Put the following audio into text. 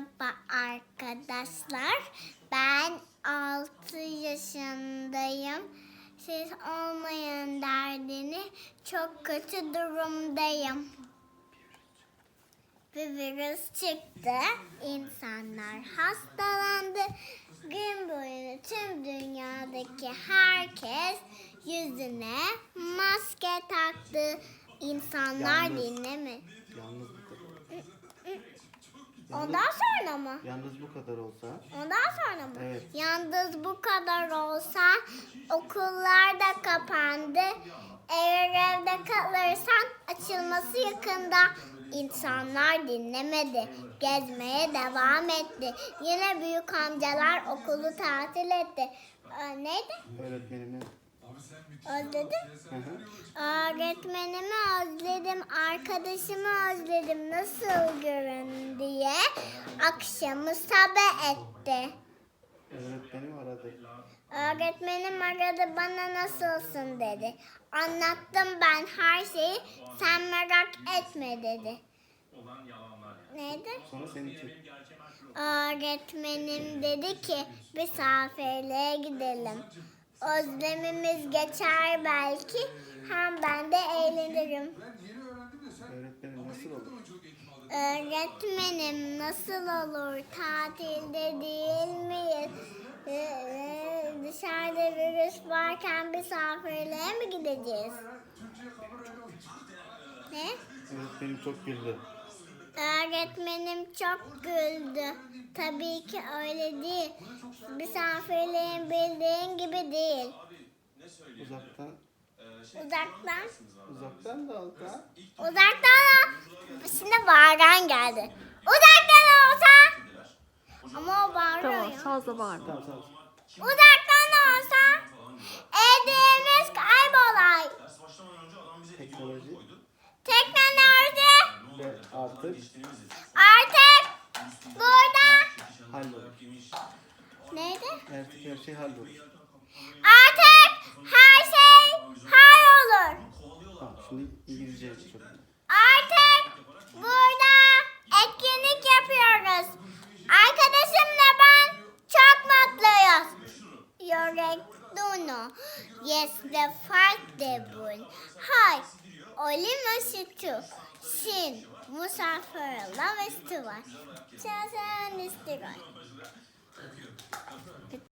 Merhaba arkadaşlar. Ben 6 yaşındayım. Siz olmayan derdini çok kötü durumdayım. Bir virüs çıktı. İnsanlar hastalandı. Gün boyu tüm dünyadaki herkes yüzüne maske taktı. İnsanlar Yalnız. dinlemi. Yalnız Ondan sonra mı? Yalnız bu kadar olsa Ondan sonra mı? Evet. Yalnız bu kadar olsa okullar da kapandı. Eğer evde kalırsan açılması yakında. İnsanlar dinlemedi. Gezmeye devam etti. Yine büyük amcalar okulu tatil etti. Aa, neydi? öğretmenimin Özledim. Öğretmenimi özledim, arkadaşımı özledim. Nasıl görün diye akşamı sabah etti. öğretmenim aradı. Öğretmenim aradı bana nasılsın dedi. Anlattım ben her şeyi sen merak etme dedi. Neydi? Sonra seni çek. Öğretmenim dedi ki misafirliğe gidelim. Özlemimiz geçer belki hem ben de eğlenirim. Öğretmenim nasıl olur? Öğretmenim nasıl olur tatilde değil miyiz? Ee, dışarıda virüs varken misafirliğe mi gideceğiz? Ne? Öğretmenim çok güldü. Öğretmenim çok güldü. Tabii ki öyle değil. Misafirliğin bildiğin gibi değil. Uzaktan, Uzaktan, uzaktan da olsa uzaktan Şimdi bağıran geldi. Uzaktan olsa ama o bağırıyor. Tamam fazla bağırma. tamam tamam. Uzaktan olsa artık artık burada. hallolur. Neydi? Artık her şey hallolur. Artık her şey hallolur. Tamam şimdi İngilizce çok. Artık burada etkinlik yapıyoruz. Arkadaşımla ben çok mutluyuz. Yorektuno dono jest defaktabun. Hay, olima sütü. Sin, musafirla ve stıvar. Çazen istigar.